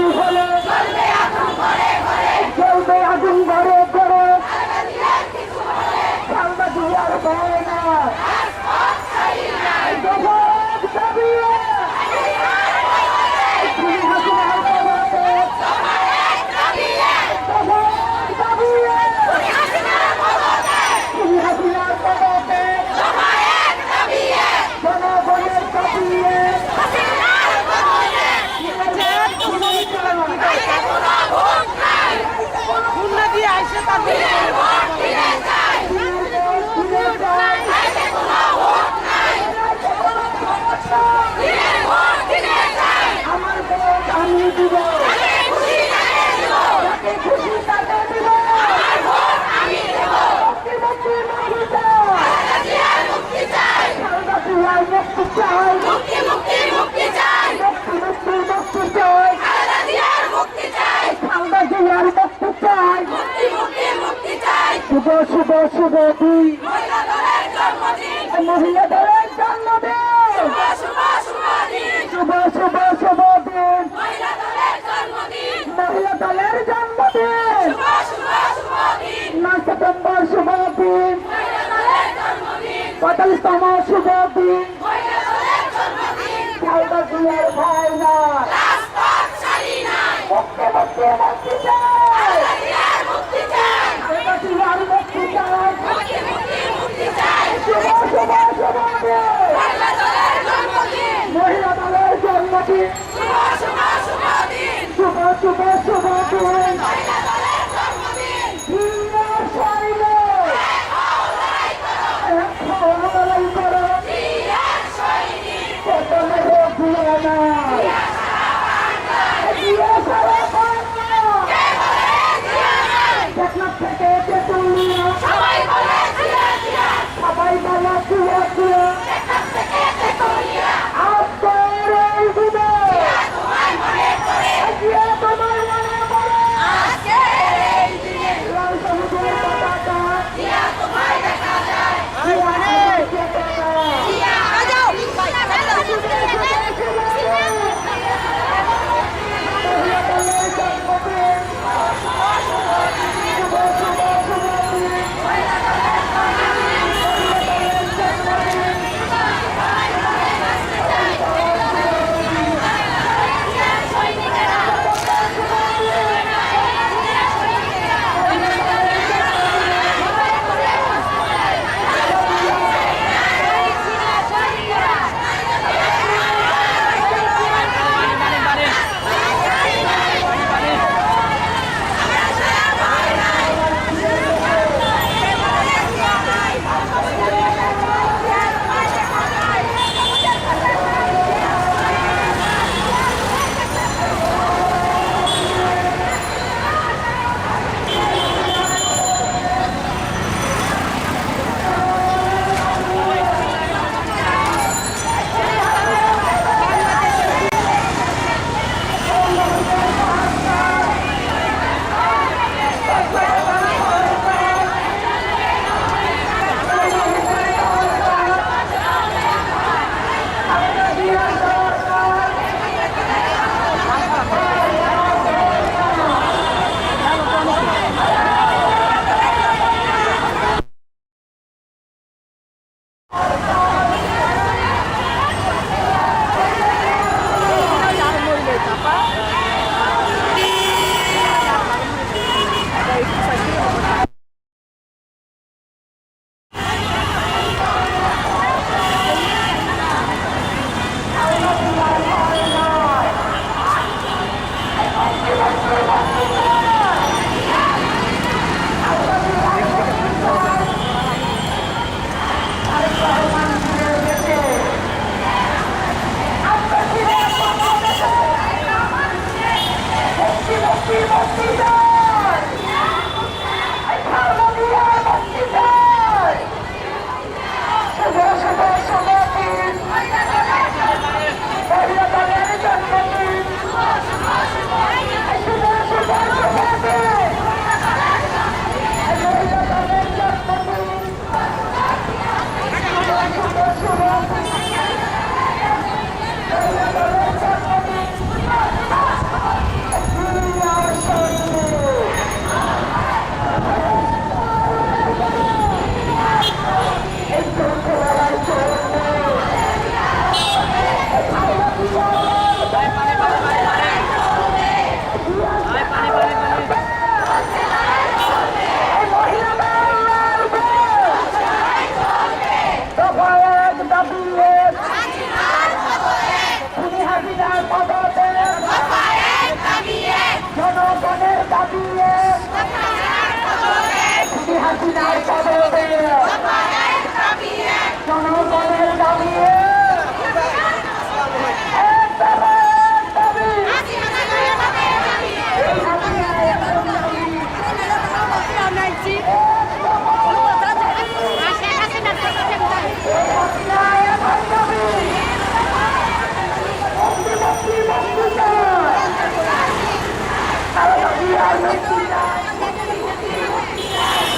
শুরু হলো শুভ শুভ শুভ দুই। মহিলা দলের জন্মদিন। শুভ শুভ শুভ দিন। মহিলা দলের জন্মদিন। নয় সেপ্টেম্বর শুভ দিন। পঁয়তাল্লিশতম শুভ দিন। ভাই না ভক্তে ভক্তে, ভক্তি চাই মহিলা দলের জন্মদিন।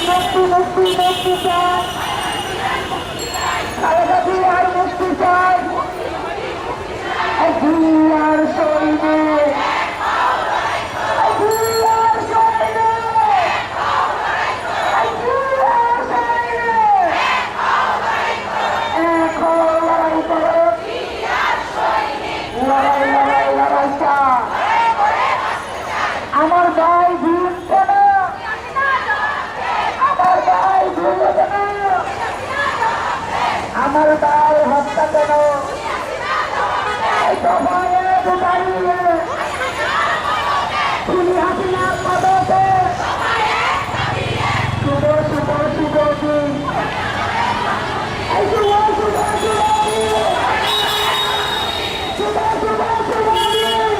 মুক্তি মুক্তি মুক্তি চাই খালেদা জিয়ার মুক্তি চাই জিয়ার শহীদে জিয়ার শহীদে জিয়ার শহীদে এখন লড়াই করো লড়াই লড়াই লড়াই চাই আমার ভাই ভুলছে না আমার ভাই ভুলছে না আমার ভাই হত্যা কেন এই সময়ে দাঁড়িয়ে খুনি হাসিনা পদতে শুভ শুভ শুভ দিন এই শুভ শুভ শুভ দিন শুভ শুভ শুভ দিন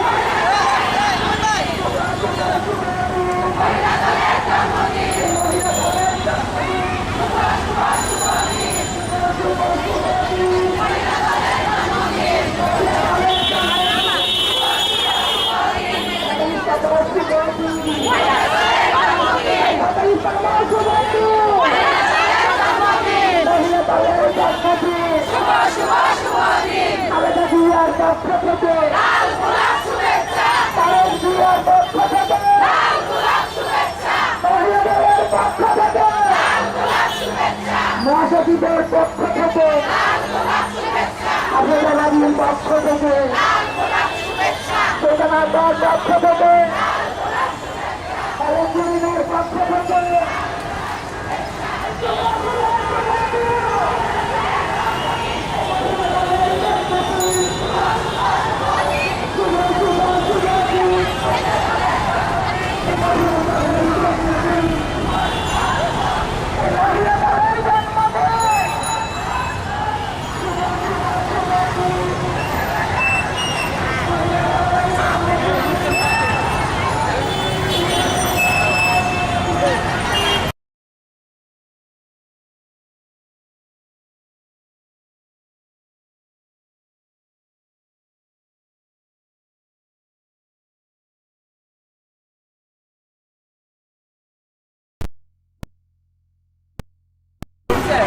খালেদা জিয়ার পক্ষ থেকে তারেক জিয়ার পক্ষ থেকে মহিলাদের পক্ষ থেকে মহাসচিবের পক্ষ থেকে আলীর পক্ষ থেকে চেতনার পক্ষ থেকে পক্ষ থেকে Thank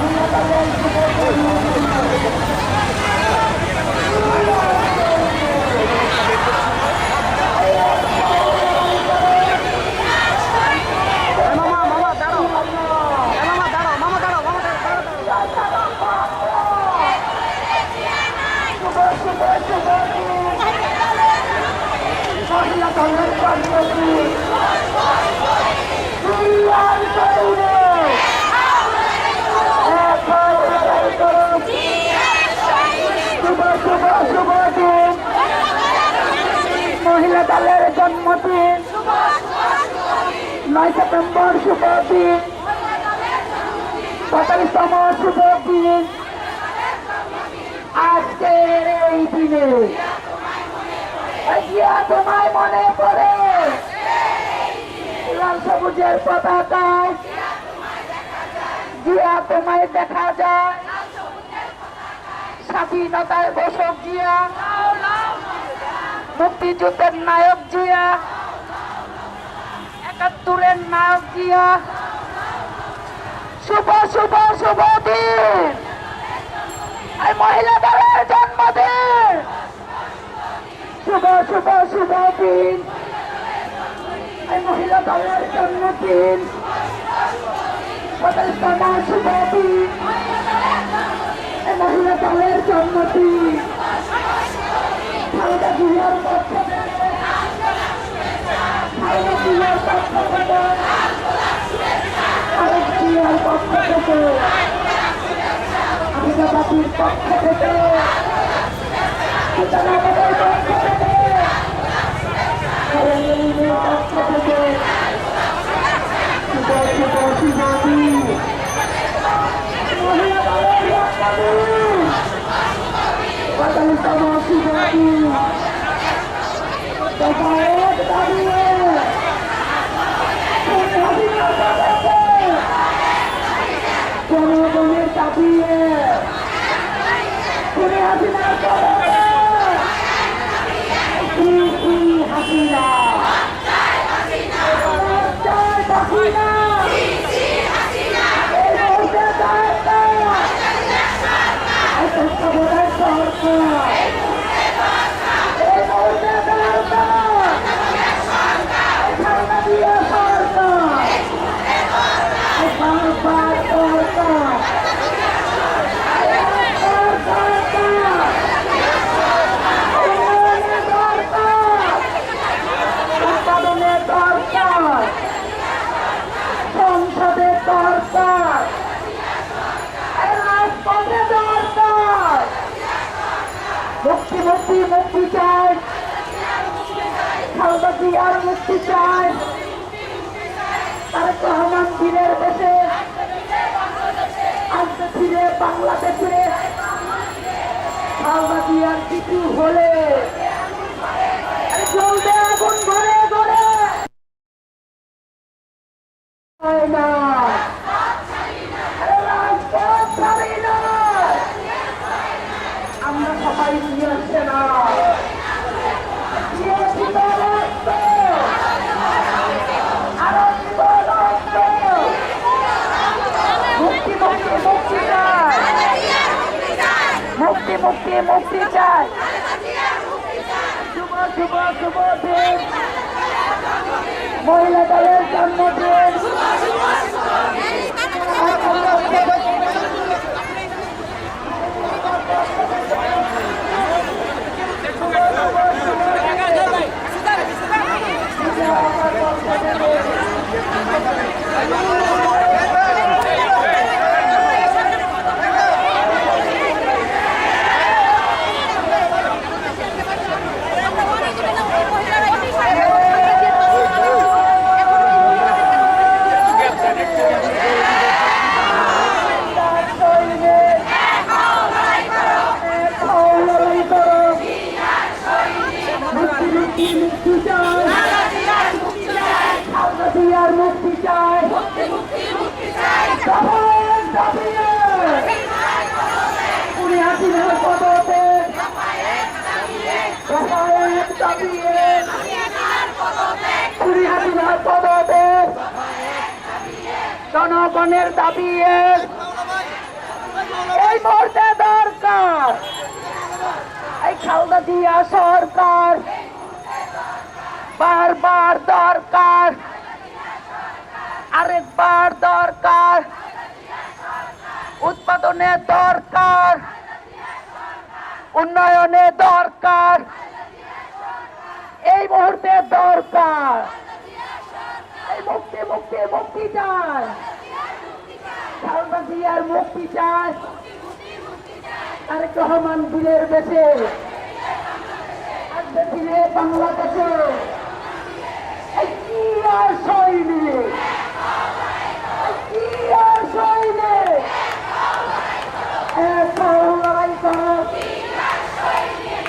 you. জন্মদিন নয় সেপ্টেম্বর শুভ দিন পঁয়তাল্লিশতম শুভ দিন আজকের এই দিনে। তোমায় মনে পড়ে। লাল সবুজের পতাকায় জিয়া তোমায় দেখা যায়। স্বাধীনতায় বসক জিয়া মুক্তিযুদ্ধের নায়ক জিয়া, একাত্তরের নায়ক জিয়া। শুভ শুভ শুভ দিন। এই মহিলা দলের জন্মদিন। শুভ শুভ শুভ দিন। এই মহিলা দলের জন্মদিন পঁয়তাল্লিশতম শুভ দিন। মহিলা দলের জন্মদিন। খালেদা জিয়ার জনগণের শ্রী শ্রী হাসিনা জয় হাসিনা এই মুহূর্তে সরকার এই তত্ত্বাবধায়ক সরকার এই মুহূর্তে সরকার এই খালেদা জিয়া সরকার এই বারবার সরকার এই সরকার উন্নয়নের দরকার উৎপাদনের দরকার সংসদের দরকার এই রাজপথে দরকার মুক্তি মুক্তি মুক্তি চাই খালদা জিয়ার মুক্তি চাই তারেক রহমান দিনের দেশে আসতে ফিরে বাংলাদেশে খালদা জিয়ার কিছু হলে চলবে আগুন ঘরে ঘরে হয় না আরে রাজপথ ছাড়ি না। আমরা সবাই নিয়ে আসছে না দিয়েছি তো রক্ত। আরও দিব রক্ত। মুক্তি মুক্তি মুক্তি চাই মুক্তি মুক্তি মুক্তি চাই শুভ শুভ শুভ দিন মহিলা দলের জন্মদিন মুক্তি চাই সবাই দাবিয়ে উনি হাসিনার পদতে সবাই দাবিয়ে উনি হাসিনার পদতে জনগণের দাবি। এই মুহূর্তে দরকার। এই খালদা দিয়া সরকার। বারবার দরকার। আরেকবার দরকার। উৎপাদনে দরকার। উন্নয়নে দরকার। এই মুহূর্তে দরকার। মুক্তি বাংলাদেশে। আর কি আর সৈনিক এক লড়াই করো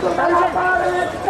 Tak ada.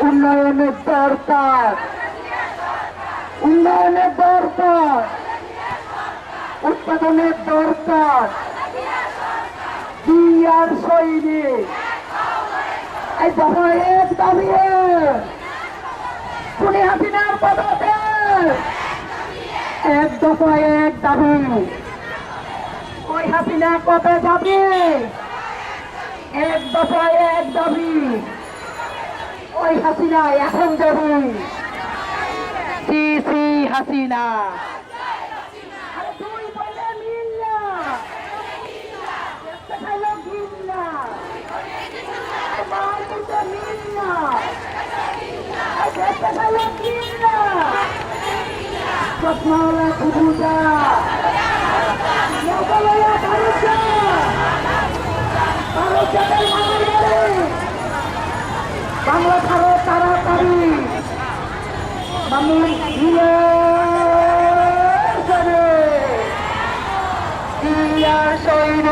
উন্নয়নের দরকার উন্নয়নের দরকার উৎপাদনের দরকার বিআর সৈনিক। এই বাবা, এক দাবি শুনে হাসিনার পদাতে এক দফা এক দাবি। ওই হাসিনা, কবে যাবে? এক দফা এক দাবি। ওই হাসিনা এখন যাবি সি C Hasina Fatmala Kubuta Nabalaya Baruja Baruja dari Amerika Bangla ছাড়ো তাড়াতাড়ি। মানুষ ঝুলে সৈন্য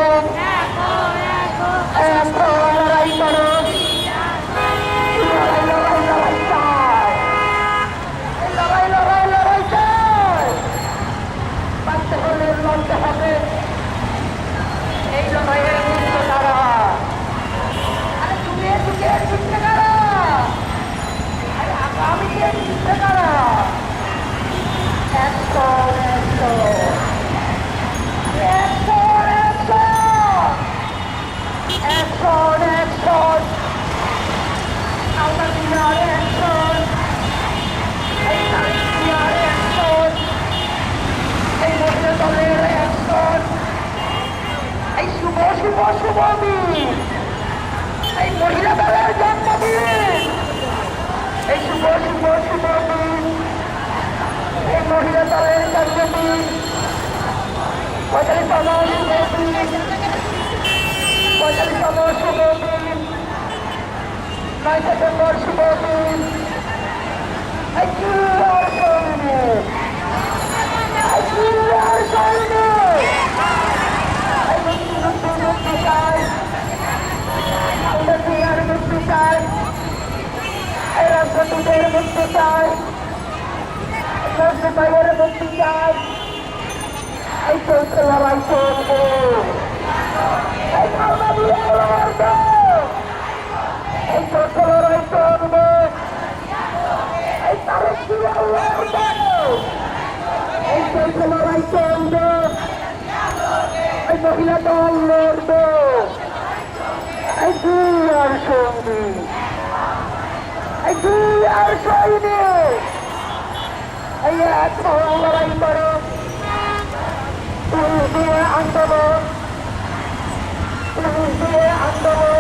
নয় সেপ্টেম্বর শুভ দিন একটি আর সৈনিক একটি আর সৈনিক এই মুক্তি মুক্তি মুক্তি চাই উন্নতি আর মুক্তি চাই এই রাজনীতিদের মুক্তি চাই রাজনীতিদের মুক্তি চাই এই চলছে লড়াই চলবে এই ধারণা দিয়ে লড়বে এই চলছে লড়াই চলবে এই তারেক লড়বে এই চলছে লড়াই চলবে এই মহিলা দল লড়বে। এই দুই আর সঙ্গী। এই দুই আর সৈনিক। এই এক লড়াই করে। পুলিশ দিয়ে আন্দোলন। পুলিশ দিয়ে আন্দোলন।